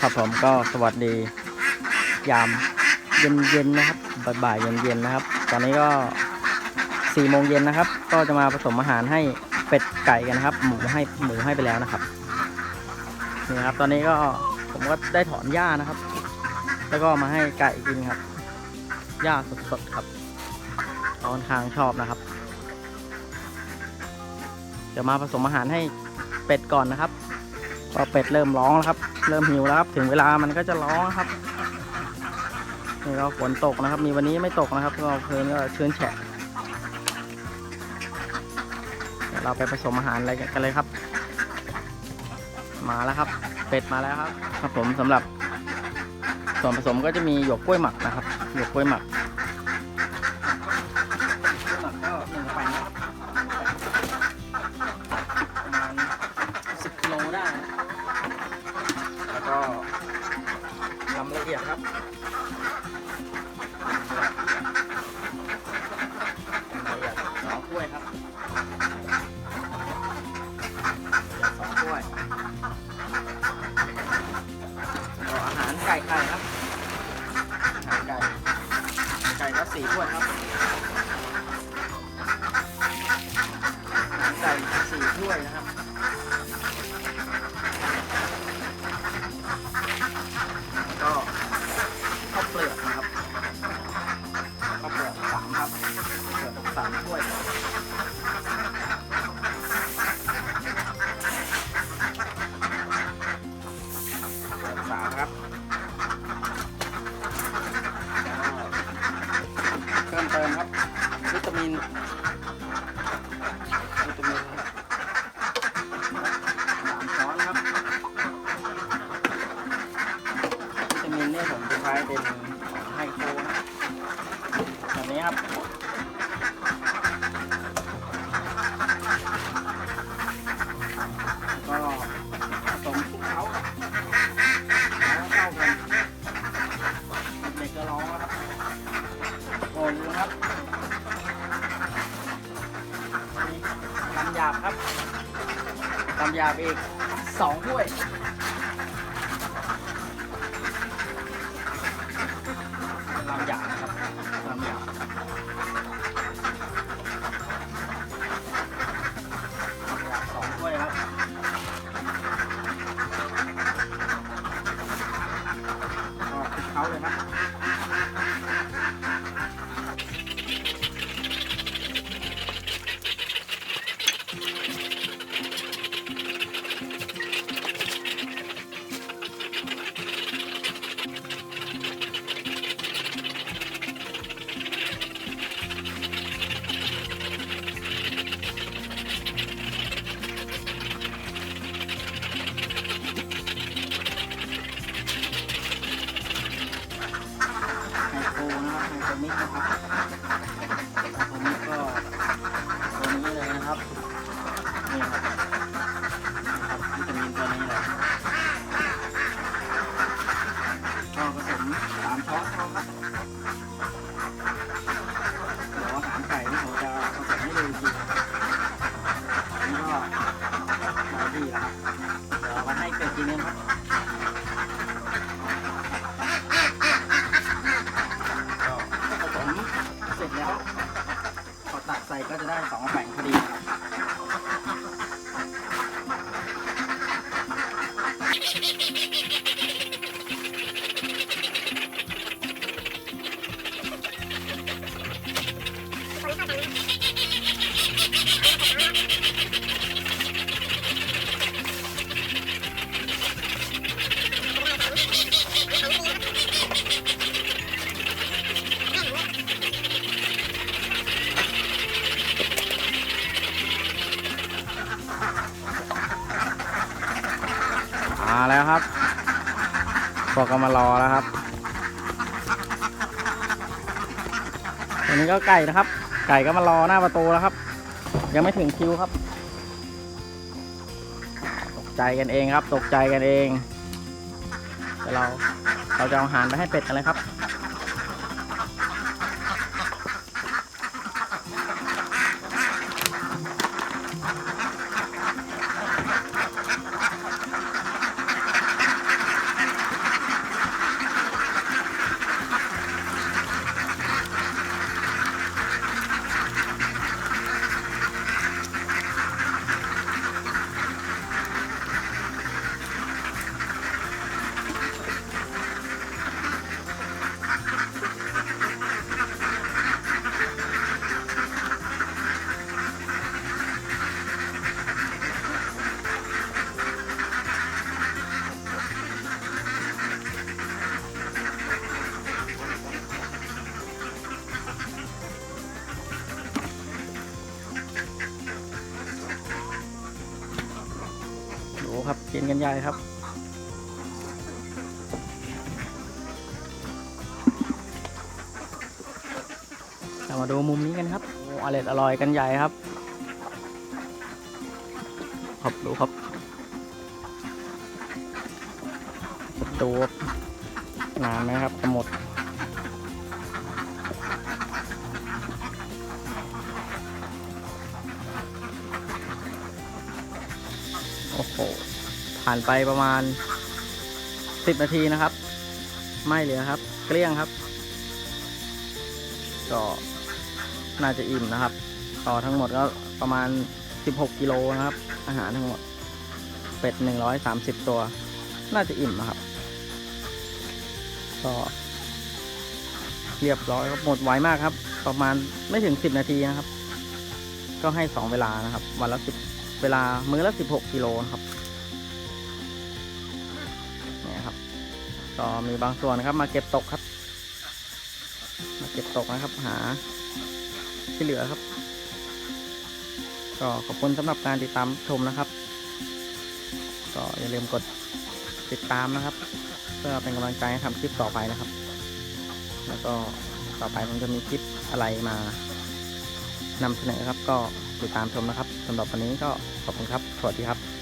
ครับผมก็สวัสดียามเย็นเย็นนะครับบ่ายเย็นเย็นนะครับ ตอนนี้ก็สี่โมงเย็นนะครับ ก็จะมาผสมอาหารให้เป็ดไก่กันนะครับ หมูให้หมูให้ไปแล้วนะครับนี่ครับ ตอนนี้ก็ผมก็ได้ถอนหญ้านะครับ แล้วก็มาให้ไก่กินครับหญ้าสดๆครับตอนทางชอบนะครับจะมาผสมอาหารให้เป็ดก่อนนะครับ ก็เป็ดเริ่มร้องแล้วครับ เริ่มหิวแล้วครับ ถึงเวลามันก็จะร้องครับ นี่ก็ฝนตกนะครับ มีวันนี้ไม่ตกนะครับ ก็เพลินก็ชื้นแฉะเดี๋ยวเราไปผสมอาหารอะไรกันเลยครับ มาแล้วครับ เป็ดมาแล้วครับ ครับผมสำหรับส่วนผสมก็จะมีหยวกกล้วยหมักนะครับหยวกกล้วยหมัก ด้วยครับใส่สี่ถ้วยนะครับ นเนี่ยผมจะใช้เป็นไฮโคนะแบบนี้ครับก็ผสมคลุกเคล้าแล้วเข้ากันเด็กก็ร้องครับโอ้ลืมครับนี่ลำยาบครับลำยาบอีกสองถ้วย นะครับไฮโคมิกนะครับ ก็จะได้สองแผงพอดีครับ พวกก็มารอแล้วครับอันนี้ก็ไก่นะครับ ไก่ก็มารอหน้าประตูแล้วครับ ยังไม่ถึงคิวครับ ตกใจกันเองครับ ตกใจกันเองแต่เราเราจะเอาอาหารไปให้เป็ดกันเลยครับ กันใหญ่ครับ เรามาดูมุมนี้กันครับโอ้อร่อยอร่อยกันใหญ่ครับครับดูครับดูครับนานไหมครับหมดโอ้โห ผ่านไปประมาณ 10 นาทีนะครับ ไม่เหลือครับ เกลี้ยงครับ ก็น่าจะอิ่มนะครับ ต่อทั้งหมดก็ประมาณ 16 กิโลนะครับ อาหารทั้งหมด เป็ด 130 ตัว น่าจะอิ่มนะครับ ก็เรียบร้อยครับหมดไวมากครับ ประมาณไม่ถึง 10 นาทีนะครับ ก็ให้ 2 เวลานะครับ วันละ 10 เวลามื้อละ 16 กิโลครับ ก็มีบางส่วนครับ มาเก็บตกครับ มาเก็บตกนะครับ หา ที่เหลือครับ ก็ขอบคุณสำหรับการติดตามชมนะครับ ก็อย่าลืมกดติดตามนะครับ เพื่อเป็นกำลังใจให้ทำคลิปต่อไปนะครับ แล้วก็ต่อไปผมจะมีคลิปอะไรมานำเสนอครับ ก็ติดตามชมนะครับสำหรับวันนี้ก็ขอบคุณครับ สวัสดีครับ